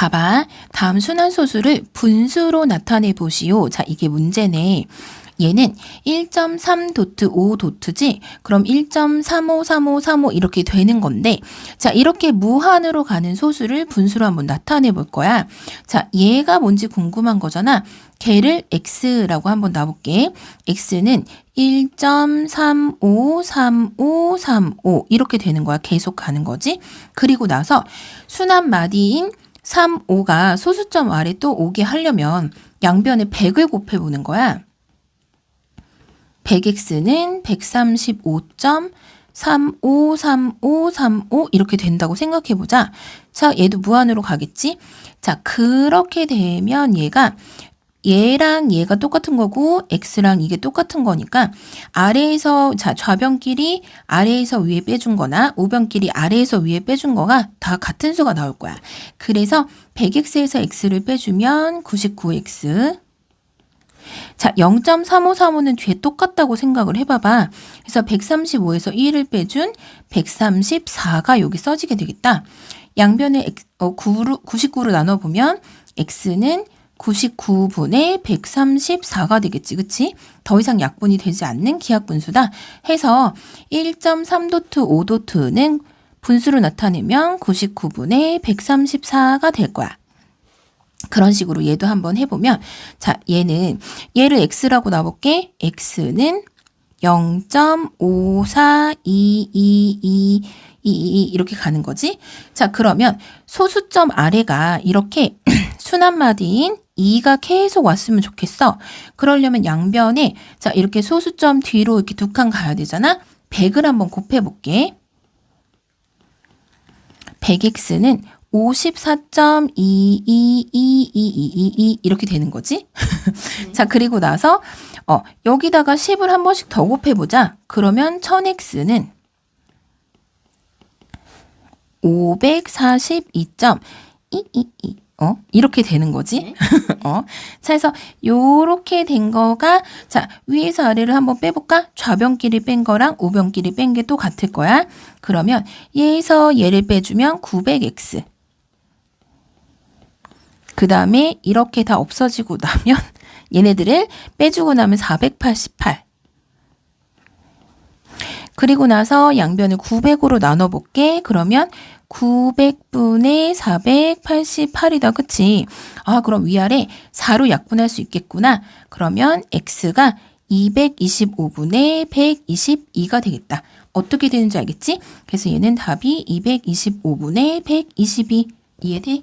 봐봐. 다음 순환소수를 분수로 나타내 보시오. 자, 이게 문제네. 얘는 1.3 도트 5 도트지? 그럼 1.353535 이렇게 되는 건데, 자, 이렇게 무한으로 가는 소수를 분수로 한번 나타내 볼 거야. 자, 얘가 뭔지 궁금한 거잖아. 걔를 x라고 한번 놔볼게. x는 1.353535 이렇게 되는 거야. 계속 가는 거지. 그리고 나서 순환 마디인 3, 5가 소수점 아래 또 오게 하려면 양변에 100을 곱해보는 거야. 100x는 135.353535 이렇게 된다고 생각해보자. 자, 얘도 무한으로 가겠지? 자, 그렇게 되면 얘가 얘랑 얘가 똑같은 거고 x랑 이게 똑같은 거니까 아래에서 자 좌변끼리 아래에서 위에 빼준 거나 우변끼리 아래에서 위에 빼준 거가 다 같은 수가 나올 거야. 그래서 100x에서 x를 빼주면 99x 자, 0.3535는 뒤에 똑같다고 생각을 해봐봐. 그래서 135에서 1을 빼준 134가 여기 써지게 되겠다. 양변을 X- 어, 9로, 99로 나눠보면 x는 99분의 134가 되겠지, 그치? 더 이상 약분이 되지 않는 기하분수다 해서 1.3도트 5도트는 분수로 나타내면 99분의 134가 될 거야. 그런 식으로 얘도 한번 해보면 자 얘는 얘를 x라고 놔볼게 x는 0.5422222 이렇게 가는 거지 자 그러면 소수점 아래가 이렇게 순환마디인 2가 계속 왔으면 좋겠어 그러려면 양변에 자 이렇게 소수점 뒤로 이렇게 두 칸 가야 되잖아 100을 한번 곱해볼게 100x는 54.222222 이렇게 되는 거지. 자, 그리고 나서 어, 여기다가 10을 한 번씩 더 곱해 보자. 그러면 1000x는 542.222 어? 이렇게 되는 거지. 어? 자, 그래서 요렇게 된 거가 자, 위에서 아래를 한번 빼볼까? 좌변끼리 뺀 거랑 우변끼리 뺀 게 또 같을 거야. 그러면 얘에서 얘를 빼주면 900x. 그 다음에 이렇게 다 없어지고 나면 얘네들을 빼주고 나면 488. 그리고 나서 양변을 900으로 나눠볼게. 그러면 900분의 488이다. 그치? 아, 그럼 위아래 4로 약분할 수 있겠구나. 그러면 x가 225분의 122가 되겠다. 어떻게 되는지 알겠지? 그래서 얘는 답이 225분의 122. 이해돼?